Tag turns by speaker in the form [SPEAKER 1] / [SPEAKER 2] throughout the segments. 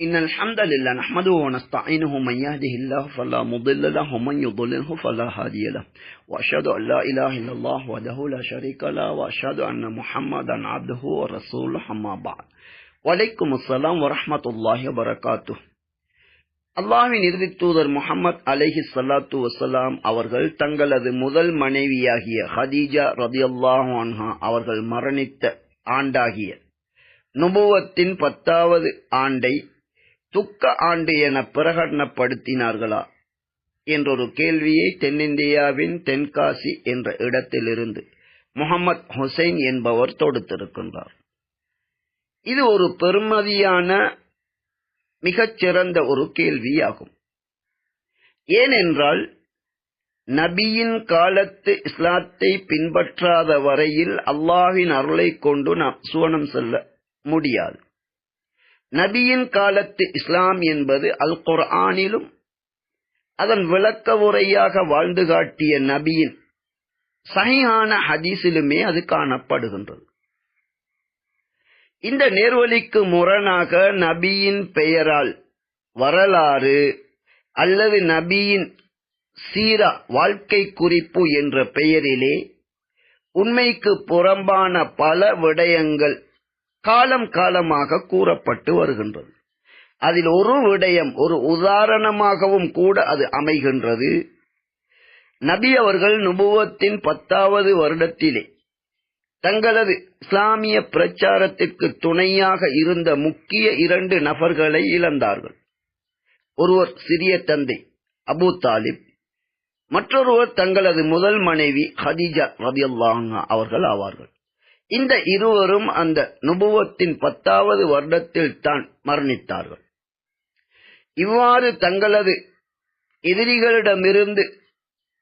[SPEAKER 1] إن الحمد لله نحمده ونستعينه من يهده الله فلا مضل له ومن يضلله فلا هادي له. وأشهد أن لا إله إلا الله وحده لا شريك له وأشهد أن محمدا عبده ورسوله أما بعد. வலைக்கும் அஸ்லாம் வரமத்துல்லாஹி வரகாத்து அல்லாஹின் இறுதி தூதர் முகமது அலஹி சல்லாத்து வசலாம் அவர்கள் தங்களது خديجة رضي الله عنها அன்ஹா அவர்கள் மரணித்த نبوة நுபுவத்தின் பத்தாவது ஆண்டை துக்க ஆண்டு என பிரகடனப்படுத்தினார்களா என்றொரு கேள்வியை தென்னிந்தியாவின் தென்காசி என்ற இடத்திலிருந்து முகமது ஹுசைன் என்பவர் தொடுத்திருக்கின்றார். இது ஒரு பெருமதியான மிகச் சிறந்த ஒரு கேள்வியாகும். ஏனென்றால் நபியின் காலத்து இஸ்லாத்தை பின்பற்றாத வரையில் அல்லாஹின் அருளை கொண்டு நாம் சுவனம் செல்ல முடியாது. நபியின் காலத்து இஸ்லாம் என்பது அல் குர்ஆனிலும் அதன் விளக்க உரையாக வாழ்ந்து காட்டிய நபியின் சகியான ஹதீஸிலுமே அது காணப்படுகின்றது. இந்த நேர்வழிக்கு முரணாக நபியின் பெயரால் வரலாறு அல்லது நபியின் சீரா வாழ்க்கை குறிப்பு என்ற பெயரிலே உண்மைக்கு புறம்பான பல விடயங்கள் காலம் காலமாக கூறப்பட்டு வருகின்றது. அதில் ஒரு விடயம் ஒரு உதாரணமாகவும் கூட அது அமைகின்றது. நபி அவர்கள் நுபுவத்தின் பத்தாவது வருடத்திலே தங்களது இஸ்லாமிய பிரச்சாரத்திற்கு துணையாக இருந்த முக்கிய இரண்டு நபர்களை இழந்தார்கள். ஒருவர் சிறிய தந்தை அபு தாலிப். மற்றொருவர் தங்களது முதல் மனைவி ஹதிஜா ரதியுல்லாஹா அவர்கள் ஆவார்கள். இந்த இருவரும் அந்த நுபுவத்தின் பத்தாவது வருடத்தில் தான் மரணித்தார்கள். இவ்வாறு தங்களது எதிரிகளிடமிருந்து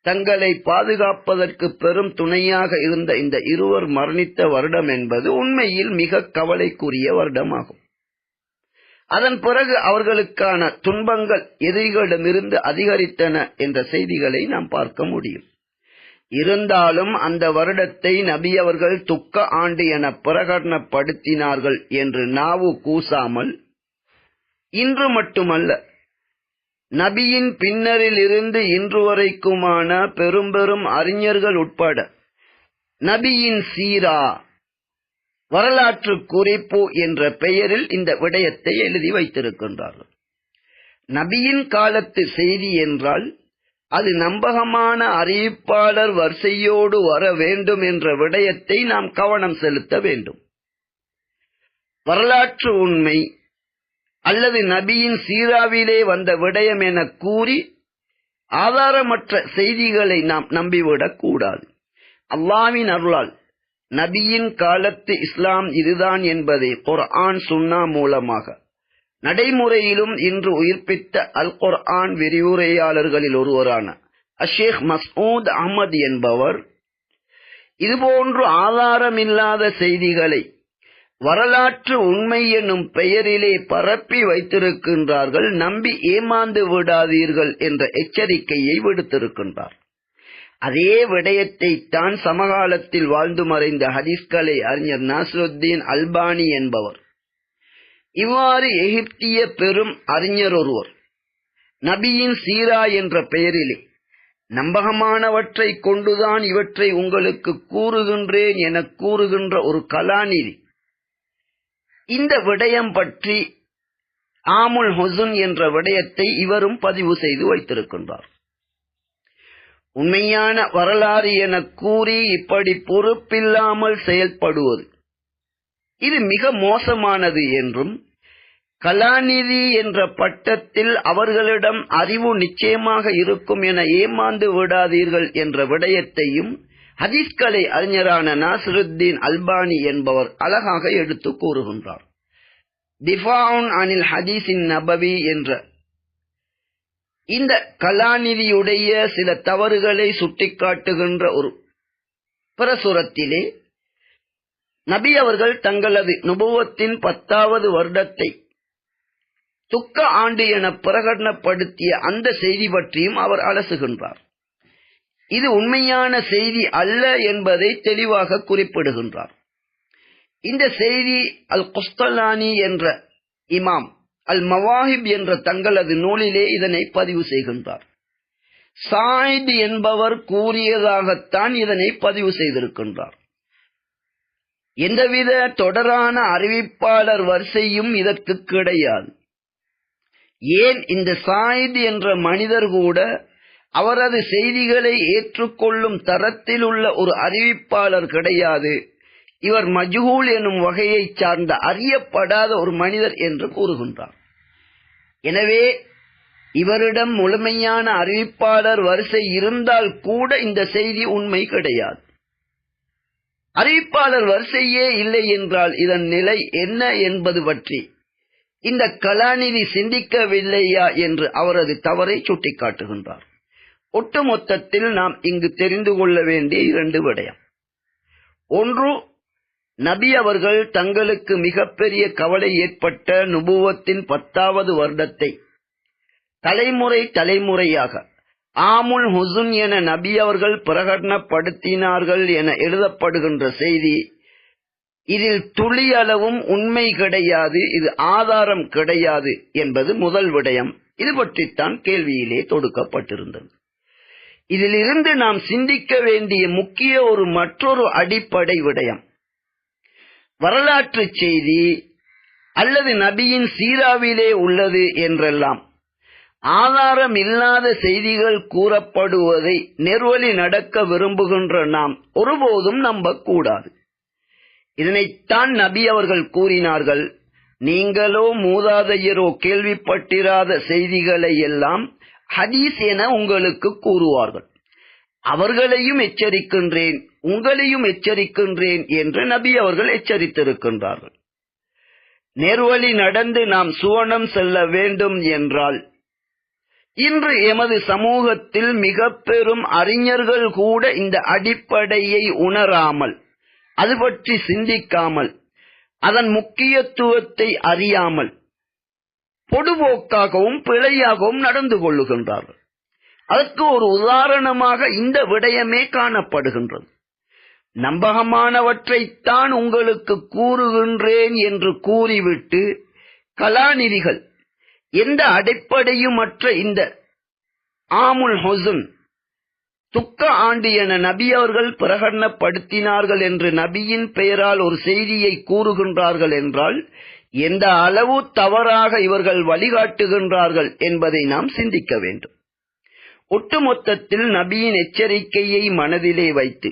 [SPEAKER 1] தங்களை பாதுகாப்பதற்கு பெரும் துணையாக இருந்த இந்த இருவர் மரணித்த வருடம் என்பது உண்மையில் மிக கவலைக்குரிய வருடமாகும். அதன் பிறகு அவர்களுக்கான துன்பங்கள் எதிரிகளிடமிருந்து அதிகரித்தன என்ற செய்திகளை நாம் பார்க்க முடியும். இருந்தாலும் அந்த வருடத்தை நபி அவர்கள் துக்க ஆண்டு என பிரகடனப்படுத்தினார்கள் என்று நாவு கூசாமல் இன்று மட்டுமல்ல நபியின் பின்னரில் இருந்து இன்று வரைக்குமான பெரும் பெரும் அறிஞர்கள் உட்பட நபியின் சீரா வரலாற்று குறிப்பு என்ற பெயரில் இந்த விடயத்தை எழுதி வைத்திருக்கின்றார்கள். நபியின் காலத்து செய்தி என்றால் அது நம்பகமான அறிவிப்பாளர் வரிசையோடு வர வேண்டும் என்ற விடயத்தை நாம் கவனம் செலுத்த வேண்டும். வரலாற்று உண்மை அல்லது நபியின் சீராவிலே வந்த விடயம் என கூறி ஆதாரமற்ற செய்திகளை நாம் நம்பிவிடக் கூடாது. அல்லாவின் அருளால் நபியின் காலத்து இஸ்லாம் இதுதான் என்பதை ஆண் சுன்னா மூலமாக நடைமுறையிலும் இன்று உயிர்ப்பித்த அல் குர்ஆன் விரிவுரையாளர்களில் ஒருவரான அஷேக் மசூத் அகமது என்பவர் இதுபோன்று ஆதாரமில்லாத செய்திகளை வரலாற்று உண்மை என்னும் பெயரிலே பரப்பி வைத்திருக்கின்றார்கள். நம்பி ஏமாந்து விடாதீர்கள் என்ற எச்சரிக்கையை விடுத்திருக்கின்றார். அதே விடயத்தை தான் சமகாலத்தில் வாழ்ந்து மறைந்த ஹதீஸ்களை அறிஞர் நாசருத்தீன் அல்பானி என்பவர் இவ்வாறு எகிப்திய பெரும் அறிஞர் ஒருவர் நபியின் சீரா என்ற பெயரிலே நம்பகமானவற்றை கொண்டுதான் இவற்றை உங்களுக்கு கூறுகின்றேன் என கூறுகின்ற ஒரு கலாநிதி இந்த விடயம் பற்றி ஆமுல் ஹொசுன் என்ற விடயத்தை இவரும் பதிவு செய்து வைத்திருக்கின்றார். உண்மையான வரலாறு என கூறி இப்படி பொறுப்பில்லாமல் செயல்படுவது இது மிக மோசமானது என்றும் கலாநிதி என்ற பட்டத்தில் அவர்களிடம் அறிவு நிச்சயமாக இருக்கும் என ஏமாந்து விடாதீர்கள் என்ற விடயத்தையும் ஹதீஸ்கலை அறிஞரான நாசருத்தீன் அல்பானி என்பவர் அழகாக எடுத்து கூறுகின்றார். திஃபாவுன் அனில் ஹதீஸின் நபவி என்ற இந்த கலாநிதியுடைய சில தவறுகளை சுட்டிக்காட்டுகின்ற ஒரு பிரசுரத்திலே நபி அவர்கள் தங்களது நுபுவத்தின் பத்தாவது வருடத்தை துக்க ஆண்டு என பிரகடனப்படுத்திய அந்த செய்தி பற்றியும் அவர் அலசுகின்றார். இது உண்மையான செய்தி அல்ல என்பதை தெளிவாக குறிப்பிடுகின்றார். இந்த செய்தி அல் குஸ்தலானி என்ற இமாம் அல் மவாஹிப் என்ற தங்களது நூலிலே இதனை பதிவு செய்கின்றார். சாயித் என்பவர் கூறியதாகத்தான் இதனை பதிவு செய்திருக்கின்றார். எந்தவித தொடரான அறிவிப்பாளர் வரிசையும் இதற்கு கிடையாது. ஏன் இந்த சாயித் என்ற மனிதர் கூட அவரது செய்திகளை ஏற்றுக்கொள்ளும் தரத்தில் உள்ள ஒரு அறிவிப்பாளர் கிடையாது. இவர் மஜ்ஹூல் எனும் வகையைச் சார்ந்த அறியப்படாத ஒரு மனிதர் என்று கூறுகின்றார். எனவே இவரிடம் முழுமையான அறிவிப்பாளர் வரிசை இருந்தால் கூட இந்த செய்தி உண்மை கிடையாது. அறிவிப்பாளர் வரிசையே இல்லை என்றால் இதன் நிலை என்ன என்பது பற்றி இந்த கலாநிதி சிந்திக்கவில்லையா என்று அவரது தவறை சுட்டிக்காட்டுகின்றார். ஒட்டுமொத்தத்தில் நாம் இங்கு தெரிந்து கொள்ள வேண்டிய இரண்டு விடயம். ஒன்று நபி அவர்கள் தங்களுக்கு மிகப்பெரிய கவலை ஏற்பட்ட நுபுவத்தின் பத்தாவது வருடத்தை தலைமுறை தலைமுறையாக ஆமுல் ஹுசுன் என நபி அவர்கள் பிரகடனப்படுத்தினார்கள் என எழுதப்படுகின்ற செய்தி இதில் துளி அளவும் உண்மை கிடையாது இது ஆதாரம் கிடையாது என்பது முதல் விடயம். இது பற்றித்தான் கேள்வியிலே தொடுக்கப்பட்டிருந்தது. இதிலிருந்து நாம் சிந்திக்க வேண்டிய முக்கிய ஒரு மற்றொரு அடிப்படை விடயம். வரலாற்று செய்தி அல்லது நபியின் சீராவிலே உள்ளது என்றெல்லாம் ஆதாரம் இல்லாத செய்திகள் கூறப்படுவதை நெர்வழி நடக்க விரும்புகின்ற நாம் ஒருபோதும் நம்பக்கூடாது. இதனைத்தான் நபி அவர்கள் கூறினார்கள். நீங்களோ மூதாதையரோ கேள்விப்பட்டிராத செய்திகளை எல்லாம் ஹதீஸ் என உங்களுக்கு கூறுவார்கள். அவர்களையும் எச்சரிக்கின்றேன் உங்களையும் எச்சரிக்கின்றேன் என்று நபி அவர்கள் எச்சரித்திருக்கின்றார்கள். நேர்வழி நடந்து நாம் சுவனம் செல்ல வேண்டும் என்றால் இன்று எமது சமூகத்தில் மிக பெரும் அறிஞர்கள் கூட இந்த அடிப்படையை உணராமல் அது பற்றி சிந்திக்காமல் அதன் முக்கியத்துவத்தை அறியாமல் பொடுபோக்காகவும் பிழையாகவும் நடந்து கொள்ளுகின்றார்கள். அதற்கு ஒரு உதாரணமாக இந்த விடயமே காணப்படுகின்றது. நம்பகமானவற்றைத்தான் உங்களுக்கு கூறுகின்றேன் என்று கூறிவிட்டு கலாநிதிகள் எந்த அடிப்படையுமற்ற இந்த ஆமுல் ஹொசுன் துக்க ஆண்டு என நபி அவர்கள் பிரகடனப்படுத்தினார்கள் என்று நபியின் பெயரால் ஒரு செய்தியை கூறுகின்றார்கள் என்றால் எந்த அளவு தவறாக இவர்கள் வழிகாட்டுகின்றார்கள் என்பதை நாம் சிந்திக்க வேண்டும். ஒட்டுமொத்தத்தில் நபியின் எச்சரிக்கையை மனதிலே வைத்து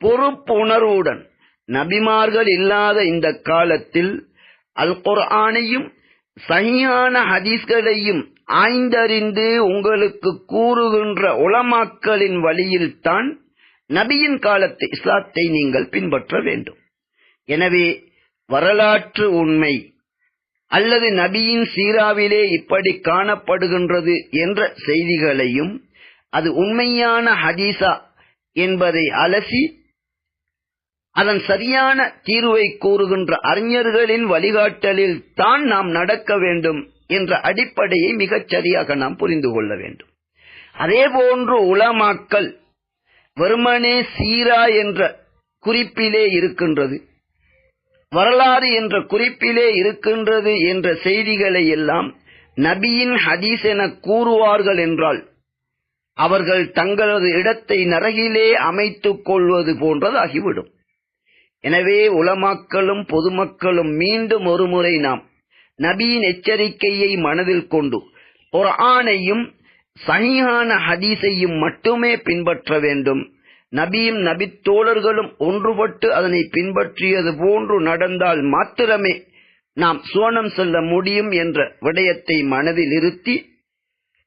[SPEAKER 1] பொறுப்புணர்வுடன் நபிமார்கள் இல்லாத இந்த காலத்தில் அல் குர்ஆனையும் சகியான ஹதீஸ்களையும் ஆய்ந்தறிந்து உங்களுக்கு கூறுகின்ற உளமாக்களின் வழியில்தான் நபியின் காலத்து இஸ்லாத்தை நீங்கள் பின்பற்ற வேண்டும். எனவே வரலாற்று உண்மை அல்லது நபியின் சீராவிலே இப்படி காணப்படுகின்றது என்ற செய்திகளையும் அது உண்மையான ஹதீசா என்பதை அலசி அதன் சரியான தீர்வை கூறுகின்ற அறிஞர்களின் வழிகாட்டலில் தான் நாம் நடக்க வேண்டும் என்ற அடிப்படையை மிகச் சரியாக நாம் புரிந்து கொள்ள வேண்டும். அதே போன்று உலமாக்கல் வெறுமனே சீரா என்ற குறிப்பிலே இருக்கின்றது வரலாறு என்ற குறிப்பிலே இருக்கின்றது என்ற செய்திகளை எல்லாம் நபியின் ஹதீஸ் என கூறுவார்கள் என்றால் அவர்கள் தங்களது இடத்தை நரகிலே அமைத்துக் கொள்வது போன்றதாகிவிடும். எனவே உலமாக்களும் பொதுமக்களும் மீண்டும் ஒருமுறை நாம் நபியின் எச்சரிக்கையை மனதில் கொண்டு ஒரு ஆணையும் சனியான ஹதீஸையும் மட்டுமே பின்பற்ற வேண்டும். நபியும் நபித்தோழர்களும் ஒன்றுபட்டு அதனை பின்பற்றியது போன்று நடந்தால் மாத்திரமே நாம் சுவனம் செல்ல முடியும் என்ற விடயத்தை மனதில் இருத்தி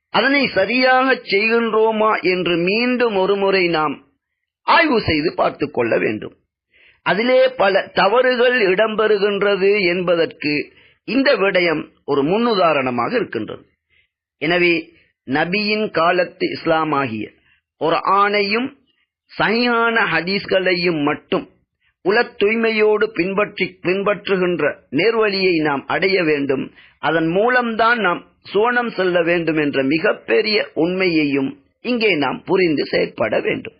[SPEAKER 1] அதனை சரியாக செய்கின்றோமா என்று மீண்டும் ஒருமுறை நாம் ஆய்வு செய்து பார்த்துக் கொள்ள வேண்டும். அதிலே பல தவறுகள் இடம்பெறுகின்றது என்பதற்கு இந்த விடயம் ஒரு முன்னுதாரணமாக இருக்கின்றது. எனவே நபியின் காலத்து இஸ்லாமாகிய ஒரு ஆணையும் சையான ஹதீஸ்களையும் மட்டும் உல தூய்மையோடு பின்பற்றி பின்பற்றுகின்ற நேர்வழியை நாம் அடைய வேண்டும். அதன் மூலம்தான் நாம் சுவனம் செல்ல வேண்டும் என்ற மிகப்பெரிய உண்மையையும் இங்கே நாம் புரிந்து செயற்பட வேண்டும்.